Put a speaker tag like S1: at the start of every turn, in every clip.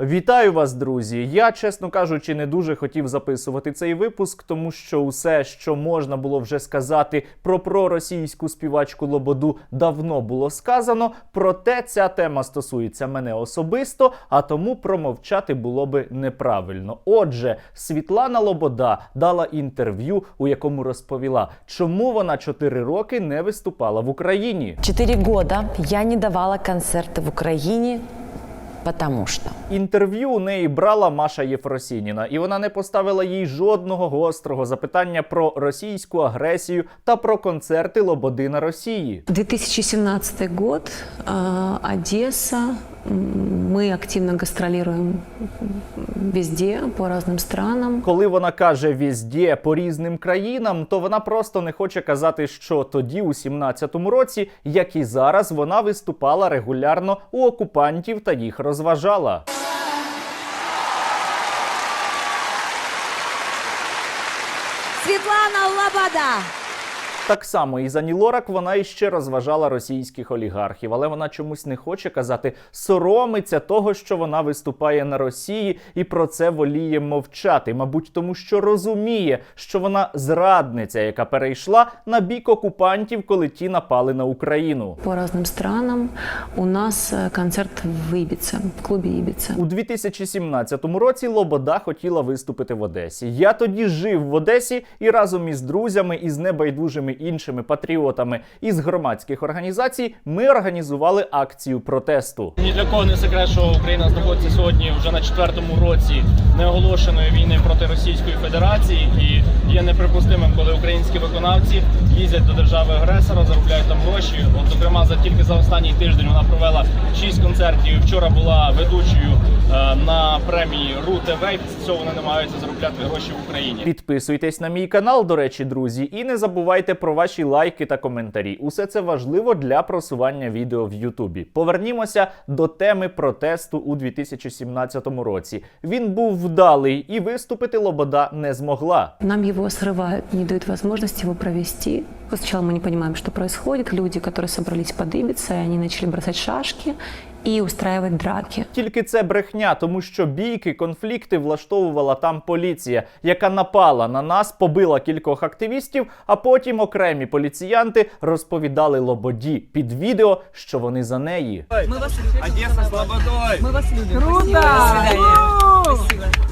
S1: Вітаю вас, друзі! Я, чесно кажучи, не дуже хотів записувати цей випуск, тому що усе, що можна було вже сказати про проросійську співачку Лободу, давно було сказано. Проте ця тема стосується мене особисто, а тому промовчати було би неправильно. Отже, Світлана Лобода дала інтерв'ю, у якому розповіла, чому вона 4 роки не виступала в Україні.
S2: Четыре года я не давала концерты в Украине, потому что
S1: Інтерв'ю у неї брала Маша Єфросініна, і вона не поставила їй жодного гострого запитання про російську агресію та про концерти Лободина Росії.
S3: 2017 год, Одесса. М, Мы активно гастролируем везде, по разным странам.
S1: Коли вона каже візде по різним країнам, то вона просто не хоче казати, що тоді, у 17-му році, як і зараз, вона виступала регулярно у окупантів та їх розважала.
S4: Светлана Лобода.
S1: Так само і за Нілорак вона іще розважала російських олігархів, але вона чомусь не хоче казати, соромиться того, що вона виступає на Росії, і про це воліє мовчати. Мабуть, тому що розуміє, що вона зрадниця, яка перейшла на бік окупантів, коли ті напали на Україну.
S3: По разным странам. У нас э, концерт в Ибице, в клубе Ибица.
S1: У 2017 році Лобода хотіла виступити в Одесі. Я тоді жив в Одесі і разом із друзями, із небайдужими іншими патріотами із громадських організацій ми організували акцію протесту.
S5: Ні для кого не секрет, що Україна знаходиться сьогодні вже на четвертому році неоголошеної війни проти Російської Федерації, і є неприпустимим, коли українські виконавці їздять до держави агресора, заробляють там гроші. От, зокрема, за тільки за останній тиждень вона провела шість концертів. Вчора була ведучою на премії РУ ТВ. І після цього вони намагаються заробляти гроші в Україні.
S1: Підписуйтесь на мій канал, до речі, друзі, і не забувайте про ваші лайки та коментарі. Усе це важливо для просування відео в Ютубі. Повернімося до теми протесту у 2017 році. Він був вдалий, і виступити Лобода не змогла.
S3: Нам его срывают, не дают возможности его провести. Сначала мы не понимаем, что происходит. Люди, которые собрались под Ибицей, они начали бросать шашки и устраивать драки.
S1: Тільки це брехня, тому що бійки, конфлікти влаштовувала там поліція, яка напала на нас, побила кількох активістів, а потім окремі поліціянти розповідали Лободі під відео, що вони за неї.
S4: Мы вас. Круто!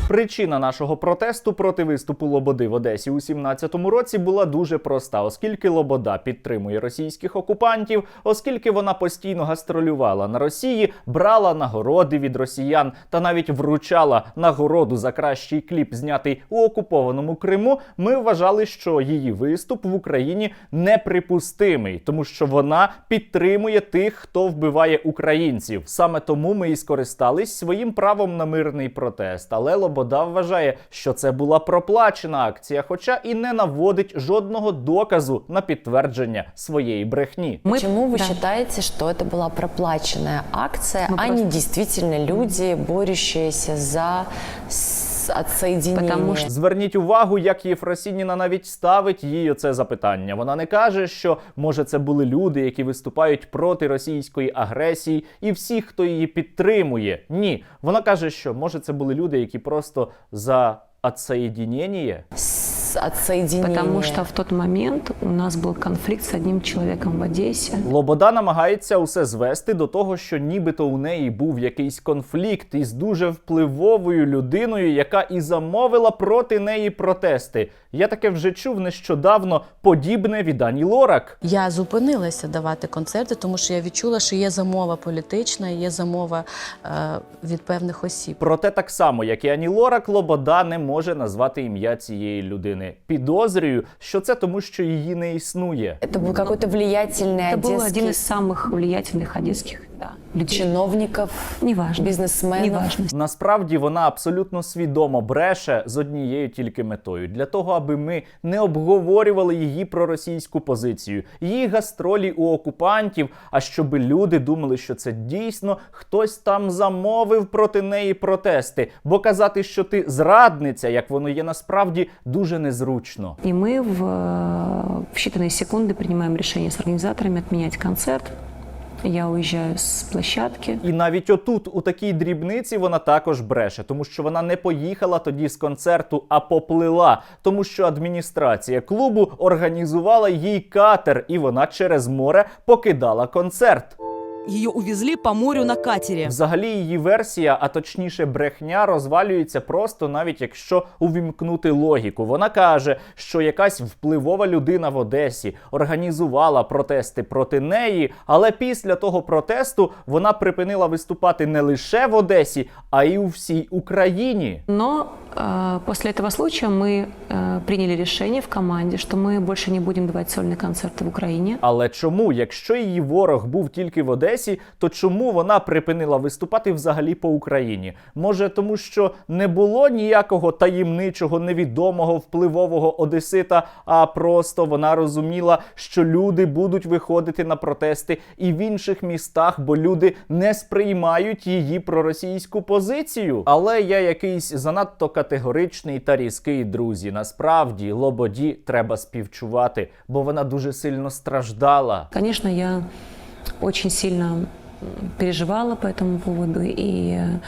S1: Причина нашого протесту проти виступу Лободи в Одесі у 17-му році була дуже проста, оскільки Лобода підтримує російських окупантів, оскільки вона постійно гастролювала на Росії, брала нагороди від росіян та навіть вручала нагороду за кращий кліп, знятий у окупованому Криму. Ми вважали, що її виступ в Україні неприпустимий, тому що вона підтримує тих, хто вбиває українців. Саме тому ми і скористались своїм правом на мирний протест. Але Лобода вважає, що це була проплачена акція, хоча і не наводить жодного доказу на підтвердження своєї брехні.
S3: Мы-
S2: почему вы
S3: да.
S2: считаете, что это была проплаченная Акция,
S3: Мы
S2: а не действительно люди, борющиеся за?
S3: Потому что-
S1: Зверніть увагу, як Єфросініна навіть ставить їй оце запитання. Вона не каже, що може це були люди, які виступають проти російської агресії, і всі, хто її підтримує. Ні, вона каже, що може це були люди, які просто за отсоединение.
S2: С отсоединение.
S3: Потому что в тот момент у нас был конфликт с одним человеком в Одессе.
S1: Лобода намагається усе звести до того, що нібито у неї був якийсь конфлікт із дуже впливовою людиною, яка і замовила проти неї протести. Я таке вже чув нещодавно подібне від Ані Лорак.
S6: Я зупинилася давати концерти, тому що я відчула, що є замова політична, є замова е, від певних осіб.
S1: Проте так само, як і Ані Лорак, Лобода не може назвати ім'я цієї людини Підозрюю, що це тому, що її не існує.
S2: Это был какой-то влиятельный
S3: Это был
S2: одесский
S3: один из самых влиятельных одесских да, людей.
S2: чиновников,
S3: Неважно.
S2: бизнесменов.
S3: Неважно.
S1: Насправді вона абсолютно свідомо бреше з однією тільки метою для того, аби ми не обговорювали її проросійську позицію, її гастролі у окупантів. А щоб люди думали, що це дійсно хтось там замовив проти неї протести. Бо казати, що ти зрадниця, як воно є насправді, дуже незручно.
S3: И мы в, э, в считанные секунды принимаем решение с организаторами отменять концерт. я уїжджаю з площадки.
S1: І навіть отут, у такій дрібниці, вона також бреше, тому що вона не поїхала тоді з концерту, а поплила, тому що адміністрація клубу організувала їй катер, і вона через море покидала концерт.
S4: Ее увезли по морю на катере.
S1: Взагалі її версія, а точніше брехня, розвалюється просто навіть якщо увімкнути логіку. Вона каже, що якась впливова людина в Одесі організувала протести проти неї, але після того протесту вона припинила виступати не лише в Одесі, а й у всій Україні.
S3: Но э, после этого случая мы э, приняли решение в команде, что мы больше не будем давать сольные концерты в Украине.
S1: Але чому, якщо її ворог був тільки в Одесі, То чому вона припинила виступати взагалі по Україні? Може, тому що не було ніякого таємничого, невідомого, впливового одесита, а просто вона розуміла, що люди будуть виходити на протести і в інших містах, бо люди не сприймають її проросійську позицію. Але я якийсь занадто категоричний та різкий, друзі. Насправді Лободі треба співчувати, бо вона дуже сильно страждала.
S3: Конечно, я очень сильно м, переживала по этому поводу, и э,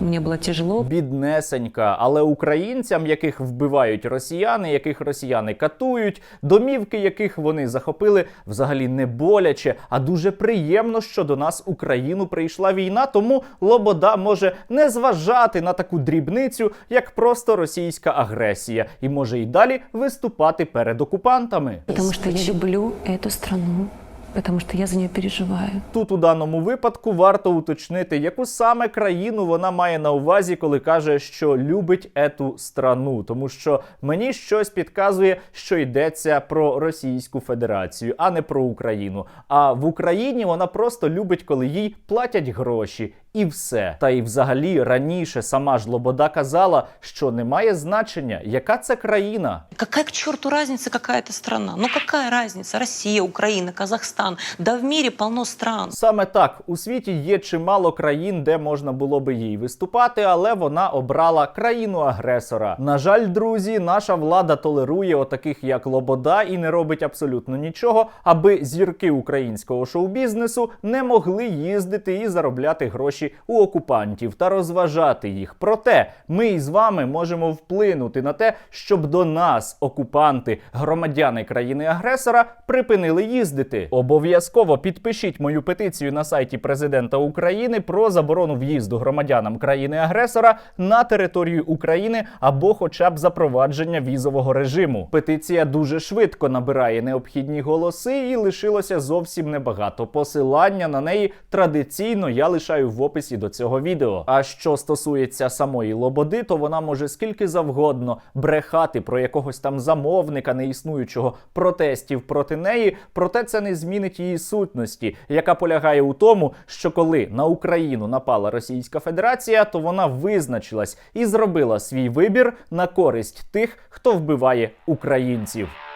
S3: мне было тяжело.
S1: Біднесенька, але українцям, яких вбивають росіяни, яких росіяни катують, домівки яких вони захопили, взагалі не боляче, а дуже приємно, що до нас Україну прийшла війна. Тому Лобода може не зважати на таку дрібницю, як просто російська агресія, і може й далі виступати перед окупантами.
S3: Потому что я люблю эту страну, потому что я за нее переживаю.
S1: Тут у даному випадку варто уточнити, яку саме країну вона має на увазі, коли каже, що любить ету страну, тому що мені щось підказує, що йдеться про Російську Федерацію, а не про Україну. А в Україні вона просто любить, коли їй платять гроші. І все. Та й взагалі раніше сама ж Лобода казала, що немає значення, яка це країна.
S7: Какая к черту разница, какая это страна? Ну какая разница? Россия, Украина, Казахстан. Да в мире полно стран.
S1: Саме так у світі є чимало країн, де можна було би їй виступати, але вона обрала країну агресора. На жаль, друзі, наша влада толерує отаких як Лобода і не робить абсолютно нічого, аби зірки українського шоу-бізнесу не могли їздити і заробляти гроші у окупантів та розважати їх. Проте ми із вами можемо вплинути на те, щоб до нас окупанти, громадяни країни-агресора, припинили їздити. Обов'язково підпишіть мою петицію на сайті президента України про заборону в'їзду громадянам країни-агресора на територію України або, хоча б запровадження візового режиму. Петиція дуже швидко набирає необхідні голоси і лишилося зовсім небагато. Посилання на неї традиційно я лишаю в описі до цього відео. А що стосується самої Лободи, то вона може скільки завгодно брехати про якогось там замовника неіснуючого протестів проти неї, проте це не змінить її сутності, яка полягає у тому, що коли на Україну напала Російська Федерація, то вона визначилась і зробила свій вибір на користь тих, хто вбиває українців.